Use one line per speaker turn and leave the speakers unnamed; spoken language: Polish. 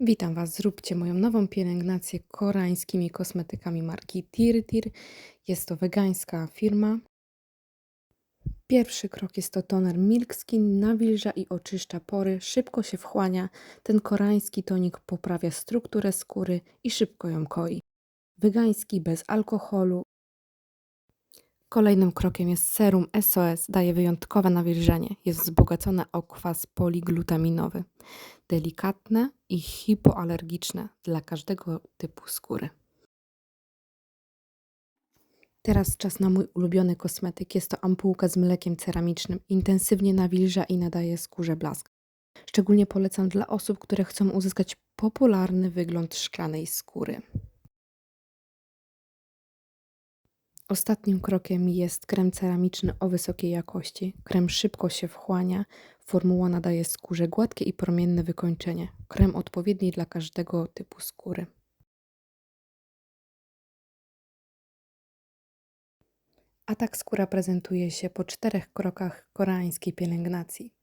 Witam Was, zróbcie moją nową pielęgnację koreańskimi kosmetykami marki Tirtir. Jest to wegańska firma. Pierwszy krok jest to toner Milk Skin, nawilża i oczyszcza pory, szybko się wchłania. Ten koreański tonik poprawia strukturę skóry i szybko ją koi. Wegański, bez alkoholu. Kolejnym krokiem jest serum SOS, daje wyjątkowe nawilżenie. Jest wzbogacone o kwas poliglutaminowy. Delikatne i hipoalergiczne dla każdego typu skóry. Teraz czas na mój ulubiony kosmetyk. Jest to ampułka z mlekiem ceramicznym. Intensywnie nawilża i nadaje skórze blask. Szczególnie polecam dla osób, które chcą uzyskać popularny wygląd szklanej skóry. Ostatnim krokiem jest krem ceramiczny o wysokiej jakości. Krem szybko się wchłania. Formuła nadaje skórze gładkie i promienne wykończenie. Krem odpowiedni dla każdego typu skóry. A tak skóra prezentuje się po czterech krokach koreańskiej pielęgnacji.